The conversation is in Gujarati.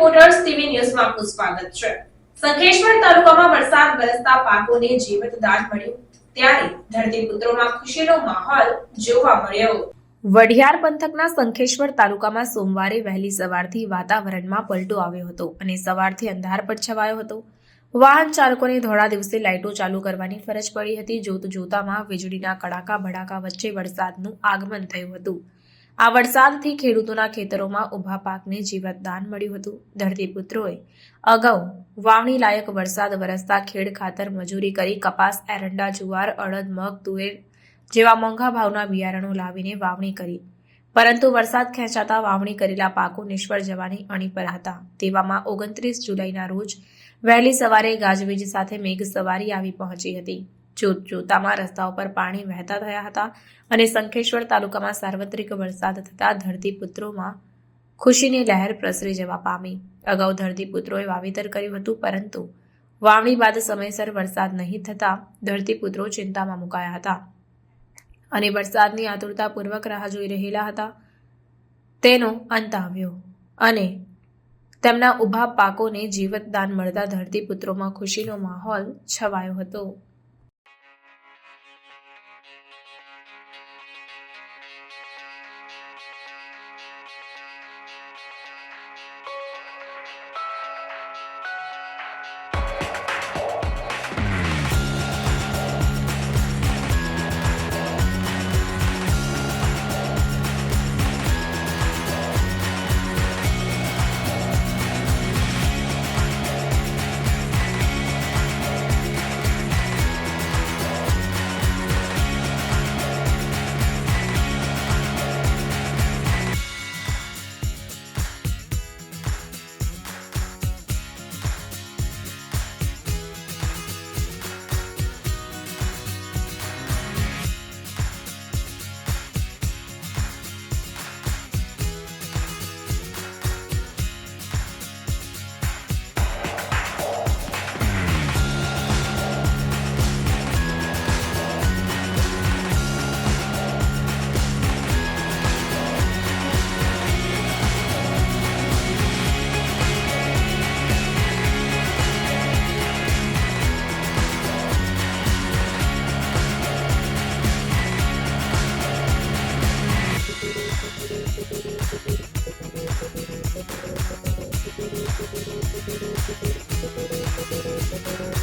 પિક્ચર્સ ટીવી ન્યૂઝમાં આપનું સ્વાગત છે. સંખેશ્વર તાલુકામાં વરસાદ વરસતા પાકોને જીવતદાન મળ્યું. ત્યારે ધરતીપુત્રોમાં ખુશીનો માહોલ જોવા મળ્યો. વઢિયાર પંથકના સંખેશ્વર તાલુકામાં સોમવારે વહેલી સવારથી વાતાવરણમાં પલટો આવ્યો હતો અને સવારથી અંધારપટ છવાયો હતો. વાહન ચાલકોને ધોળા દિવસે લાઇટો ચાલુ કરવાની ફરજ પડી હતી. જોત જોતામાં વીજળીના કડાકા ભડાકા વચ્ચે વરસાદનું આગમન થયું હતું. આ વરસાદથી ખેડૂતોના ખેતરોમાં ઊભા પાકને જીવતદાન મળ્યું હતું. ધરતીપુત્રોએ અગાઉ વાવણી લાયક વરસાદ વરસતા ખેડ ખાતર મજૂરી કરી કપાસ, એરંડા, જુવાર, અડદ, મગ, તુવેર જેવા મોંઘા ભાવના બિયારણો લાવીને વાવણી કરી. પરંતુ વરસાદ ખેંચાતા વાવણી કરેલા પાકો નિષ્ફળ જવાની અણી પર હતા. તેવામાં ઓગણત્રીસ જુલાઈના રોજ વહેલી સવારે ગાજવીજ સાથે મેઘ સવારી આવી પહોંચી હતી. જોત જોતામાં રસ્તાઓ પર પાણી વહેતા થયા હતા અને સંખેશ્વર તાલુકામાં સાર્વત્રિક વરસાદ થતાં ધરતીપુત્રોમાં ખુશીની લહેર પ્રસરી જવા પામી. અગાઉ ધરતીપુત્રોએ વાવેતર કર્યું હતું, પરંતુ વાવણી બાદ સમયસર વરસાદ નહીં થતાં ધરતીપુત્રો ચિંતામાં મુકાયા હતા અને વરસાદની આતુરતાપૂર્વક રાહ જોઈ રહેલા હતા. તેનો અંત આવ્યો અને તેમના ઊભા પાકોને જીવતદાન મળતા ધરતીપુત્રોમાં ખુશીનો માહોલ છવાયો હતો. Thank you.